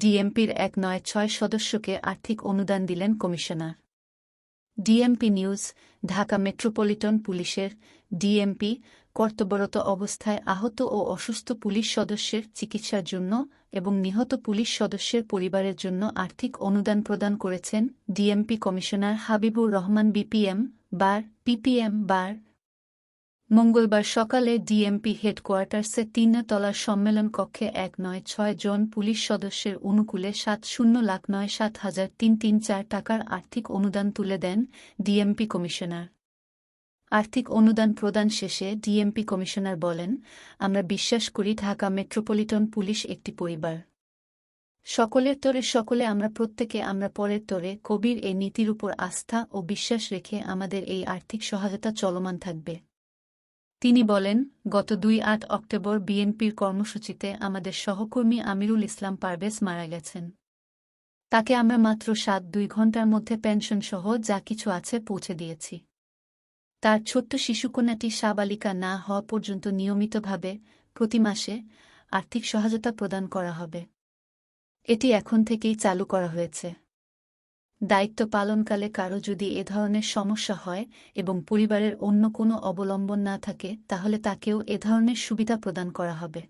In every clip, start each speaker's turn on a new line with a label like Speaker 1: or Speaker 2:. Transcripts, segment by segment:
Speaker 1: ডিএমপির এক নয় ছয় সদস্যকে আর্থিক অনুদান দিলেন commissioner. DMP news, Dhaka metropolitan পুলিশের ডিএমপি, কর্তব্যরত অবস্থায় আহত ও অসুস্থ পুলিশ সদস্যের চিকিৎসার জন্য এবং নিহত পুলিশ সদস্যের পরিবারের জন্য আর্থিক অনুদান প্রদান করেছেন DMP commissioner Habibur Rahman BPM bar, PPM bar মঙ্গলবার সকালে ডিএমপি হেডকোয়ার্টার্সে তিন তলার সম্মেলন কক্ষে এক নয় ছয় জন পুলিশ সদস্যের অনুকূলে সাত শূন্য লাখ নয় সাত হাজার তিন তিন চার টাকার আর্থিক অনুদান তুলে দেন ডিএমপি কমিশনার। আর্থিক অনুদান প্রদান শেষে ডিএমপি কমিশনার বলেন, আমরা বিশ্বাস করি ঢাকা মেট্রোপলিটন পুলিশ একটি পরিবার। সকলের তরে সকলে আমরা প্রত্যেকে আমরা পরের তরে কবির এই নীতির উপর আস্থা ও বিশ্বাস রেখে আমাদের এই আর্থিক সহায়তা চলমান থাকবে। তিনি বলেন, গত দুই আট অক্টোবর বিএনপির কর্মসূচিতে আমাদের সহকর্মী আমিরুল ইসলাম পারভেজ মারা গেছেন। তাকে আমরা মাত্র সাত দুই ঘণ্টার মধ্যে পেনশনসহ যা কিছু আছে পৌঁছে দিয়েছি। তার ছোট্ট শিশুকন্যাটি সাবালিকা না হওয়া পর্যন্ত নিয়মিতভাবে প্রতি মাসে আর্থিক সহায়তা প্রদান করা হবে। এটি এখন থেকেই চালু করা হয়েছে। দায়িত্ব পালনকালে কারও যদি এ ধরনের সমস্যা হয় এবং পরিবারের অন্য কোনো অবলম্বন না থাকে, তাহলে তাকেও এ ধরনের সুবিধা প্রদান করা হবে।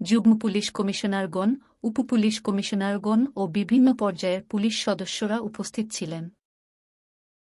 Speaker 1: যুগ্ম পুলিশ কমিশনারগণ উপপুলিশ কমিশনারগণ ও বিভিন্ন পর্যায়ের পুলিশ সদস্যরা উপস্থিত ছিলেন।